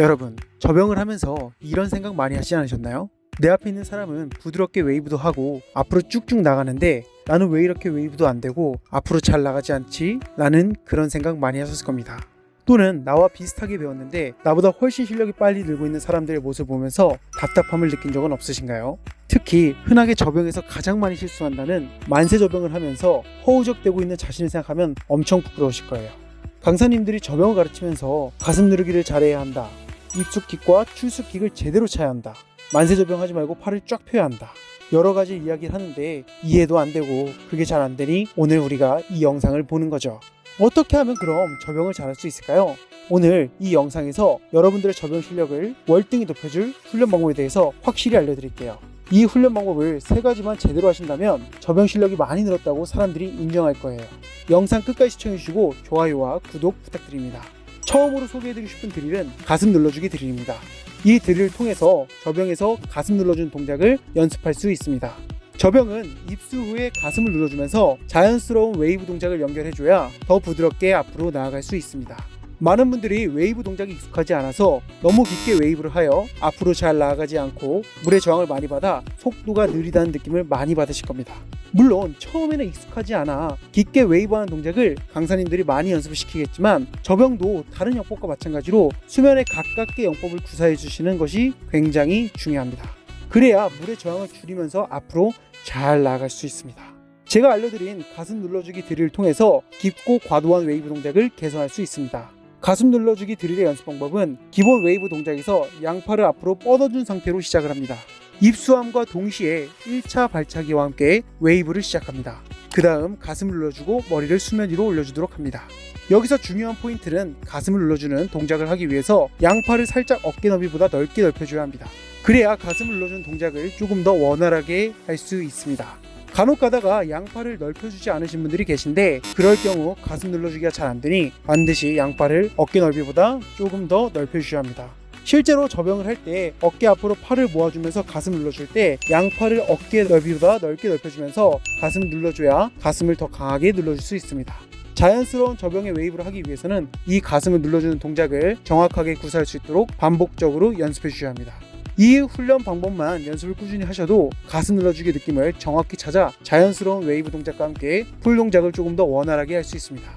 여러분, 접영을 하면서 이런 생각 많이 하지 않으셨나요? 내 앞에 있는 사람은 부드럽게 웨이브도 하고 앞으로 쭉쭉 나가는데 나는 왜 이렇게 웨이브도 안 되고 앞으로 잘 나가지 않지? 라는 그런 생각 많이 하셨을 겁니다. 또는 나와 비슷하게 배웠는데 나보다 훨씬 실력이 빨리 늘고 있는 사람들의 모습을 보면서 답답함을 느낀 적은 없으신가요? 특히 흔하게 접영에서 가장 많이 실수한다는 만세 접영을 하면서 허우적대고 있는 자신을 생각하면 엄청 부끄러우실 거예요. 강사님들이 접영을 가르치면서 가슴 누르기를 잘해야 한다. 입숙킥과 출숙킥을 제대로 차야 한다. 만세 접영하지 말고 팔을 쫙 펴야 한다. 여러 가지 이야기를 하는데 이해도 안 되고 그게 잘 안 되니 오늘 우리가 이 영상을 보는 거죠. 어떻게 하면 그럼 접영을 잘할 수 있을까요? 오늘 이 영상에서 여러분들의 접영 실력을 월등히 높여줄 훈련 방법에 대해서 확실히 알려드릴게요. 이 훈련 방법을 세 가지만 제대로 하신다면 접영 실력이 많이 늘었다고 사람들이 인정할 거예요. 영상 끝까지 시청해주시고 좋아요와 구독 부탁드립니다. 처음으로 소개해드리고 싶은 드릴은 가슴 눌러주기 드릴입니다. 이 드릴을 통해서 접영에서 가슴 눌러주는 동작을 연습할 수 있습니다. 접영은 입수 후에 가슴을 눌러주면서 자연스러운 웨이브 동작을 연결해줘야 더 부드럽게 앞으로 나아갈 수 있습니다. 많은 분들이 웨이브 동작이 익숙하지 않아서 너무 깊게 웨이브를 하여 앞으로 잘 나아가지 않고 물의 저항을 많이 받아 속도가 느리다는 느낌을 많이 받으실 겁니다. 물론 처음에는 익숙하지 않아 깊게 웨이브하는 동작을 강사님들이 많이 연습을 시키겠지만 접영도 다른 영법과 마찬가지로 수면에 가깝게 영법을 구사해 주시는 것이 굉장히 중요합니다. 그래야 물의 저항을 줄이면서 앞으로 잘 나아갈 수 있습니다. 제가 알려드린 가슴 눌러주기 드릴을 통해서 깊고 과도한 웨이브 동작을 개선할 수 있습니다. 가슴 눌러주기 드릴의 연습 방법은 기본 웨이브 동작에서 양팔을 앞으로 뻗어준 상태로 시작을 합니다. 입수함과 동시에 1차 발차기와 함께 웨이브를 시작합니다. 그 다음 가슴을 눌러주고 머리를 수면 위로 올려주도록 합니다. 여기서 중요한 포인트는 가슴을 눌러주는 동작을 하기 위해서 양팔을 살짝 어깨 너비보다 넓게 넓혀줘야 합니다. 그래야 가슴을 눌러주는 동작을 조금 더 원활하게 할 수 있습니다. 간혹 가다가 양팔을 넓혀주지 않으신 분들이 계신데 그럴 경우 가슴 눌러주기가 잘 안 되니 반드시 양팔을 어깨 넓이보다 조금 더 넓혀주셔야 합니다. 실제로 접영을 할 때 어깨 앞으로 팔을 모아주면서 가슴 눌러줄 때 양팔을 어깨 넓이보다 넓게 넓혀주면서 가슴 눌러줘야 가슴을 더 강하게 눌러줄 수 있습니다. 자연스러운 접영의 웨이브를 하기 위해서는 이 가슴을 눌러주는 동작을 정확하게 구사할 수 있도록 반복적으로 연습해 주셔야 합니다. 이 훈련 방법만 연습을 꾸준히 하셔도 가슴 눌러주기 느낌을 정확히 찾아 자연스러운 웨이브 동작과 함께 풀 동작을 조금 더 원활하게 할 수 있습니다.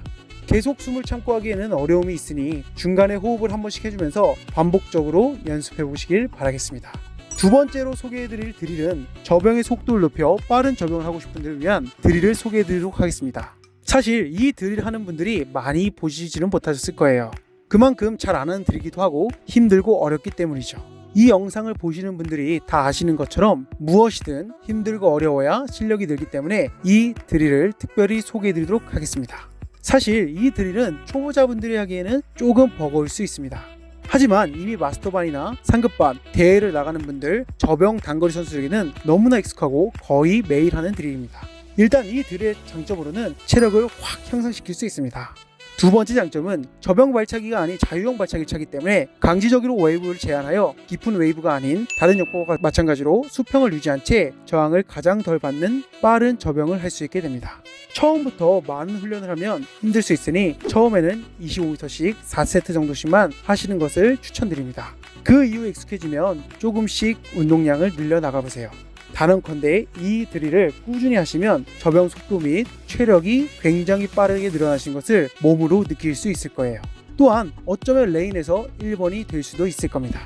계속 숨을 참고 하기에는 어려움이 있으니 중간에 호흡을 한 번씩 해주면서 반복적으로 연습해 보시길 바라겠습니다. 두 번째로 소개해드릴 드릴은 접영의 속도를 높여 빠른 접영을 하고 싶은 분들을 위한 드릴을 소개해드리도록 하겠습니다. 사실 이 드릴 하는 분들이 많이 보시지는 못하셨을 거예요. 그만큼 잘 안 하는 드리기도 하고 힘들고 어렵기 때문이죠. 이 영상을 보시는 분들이 다 아시는 것처럼 무엇이든 힘들고 어려워야 실력이 늘기 때문에 이 드릴을 특별히 소개해 드리도록 하겠습니다. 사실 이 드릴은 초보자분들이 하기에는 조금 버거울 수 있습니다. 하지만 이미 마스터반이나 상급반, 대회를 나가는 분들, 저병 단거리 선수에게는 너무나 익숙하고 거의 매일 하는 드릴입니다. 일단 이 드릴의 장점으로는 체력을 확 향상시킬 수 있습니다. 두 번째 장점은 저병 발차기가 아닌 자유형 발차기를 차기 때문에 강지적으로 웨이브를 제한하여 깊은 웨이브가 아닌 다른 역법과 마찬가지로 수평을 유지한 채 저항을 가장 덜 받는 빠른 저병을 할 수 있게 됩니다. 처음부터 많은 훈련을 하면 힘들 수 있으니 처음에는 25m씩 4세트 정도씩만 하시는 것을 추천드립니다. 그 이후에 익숙해지면 조금씩 운동량을 늘려 나가보세요. 단언컨대 이 드릴을 꾸준히 하시면 저병 속도 및 체력이 굉장히 빠르게 늘어나신 것을 몸으로 느낄 수 있을 거예요. 또한 어쩌면 레인에서 1번이 될 수도 있을 겁니다.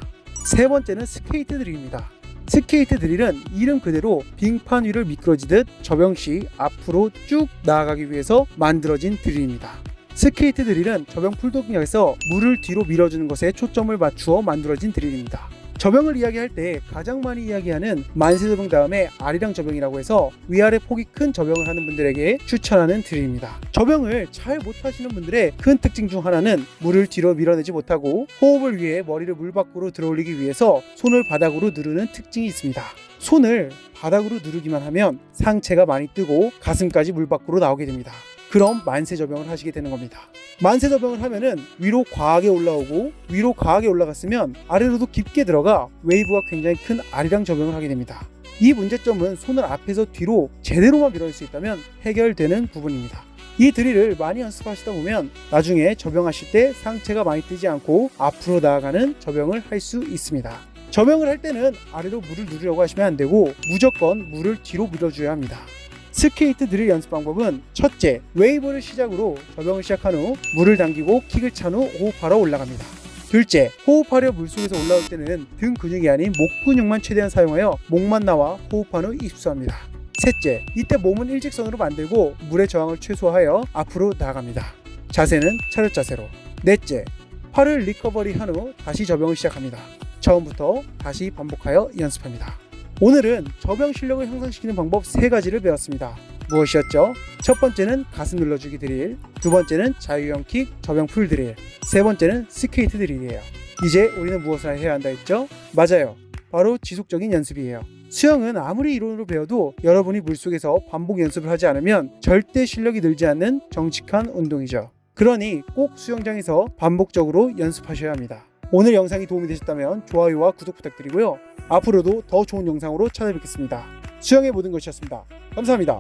세 번째는 스케이트 드릴입니다. 스케이트 드릴은 이름 그대로 빙판 위를 미끄러지듯 저병 시 앞으로 쭉 나아가기 위해서 만들어진 드릴입니다. 스케이트 드릴은 저병 풀동작에서 물을 뒤로 밀어주는 것에 초점을 맞추어 만들어진 드릴입니다. 저병을 이야기할 때 가장 많이 이야기하는 만세 저병 다음에 아리랑 저병이라고 해서 위아래 폭이 큰 저병을 하는 분들에게 추천하는 드릴입니다. 저병을 잘 못하시는 분들의 큰 특징 중 하나는 물을 뒤로 밀어내지 못하고 호흡을 위해 머리를 물 밖으로 들어올리기 위해서 손을 바닥으로 누르는 특징이 있습니다. 손을 바닥으로 누르기만 하면 상체가 많이 뜨고 가슴까지 물 밖으로 나오게 됩니다. 그럼 만세 저병을 하시게 되는 겁니다. 만세 저병을 하면은 위로 과하게 올라오고 위로 과하게 올라갔으면 아래로도 깊게 들어가 웨이브가 굉장히 큰 아리랑 저병을 하게 됩니다. 이 문제점은 손을 앞에서 뒤로 제대로만 밀어낼 수 있다면 해결되는 부분입니다. 이 드릴을 많이 연습하시다 보면 나중에 접영하실 때 상체가 많이 뜨지 않고 앞으로 나아가는 접영을 할 수 있습니다. 접영을 할 때는 아래로 물을 누르려고 하시면 안 되고 무조건 물을 뒤로 밀어줘야 합니다. 스케이트 드릴 연습 방법은 첫째, 웨이브를 시작으로 접영을 시작한 후 물을 당기고 킥을 찬 후 호흡하러 올라갑니다. 둘째, 호흡하려 물속에서 올라올 때는 등 근육이 아닌 목 근육만 최대한 사용하여 목만 나와 호흡한 후 입수합니다. 셋째, 이때 몸은 일직선으로 만들고 물의 저항을 최소화하여 앞으로 나아갑니다. 자세는 차렷 자세로. 넷째, 팔을 리커버리 한 후 다시 접영을 시작합니다. 처음부터 다시 반복하여 연습합니다. 오늘은 접영 실력을 향상시키는 방법 세 가지를 배웠습니다. 무엇이었죠? 첫 번째는 가슴 눌러주기 드릴, 두 번째는 자유형 킥, 접영 풀 드릴, 세 번째는 스케이트 드릴이에요. 이제 우리는 무엇을 해야 한다 했죠? 맞아요. 바로 지속적인 연습이에요. 수영은 아무리 이론으로 배워도 여러분이 물속에서 반복 연습을 하지 않으면 절대 실력이 늘지 않는 정직한 운동이죠. 그러니 꼭 수영장에서 반복적으로 연습하셔야 합니다. 오늘 영상이 도움이 되셨다면 좋아요와 구독 부탁드리고요. 앞으로도 더 좋은 영상으로 찾아뵙겠습니다. 수영의 모든 것이었습니다. 감사합니다.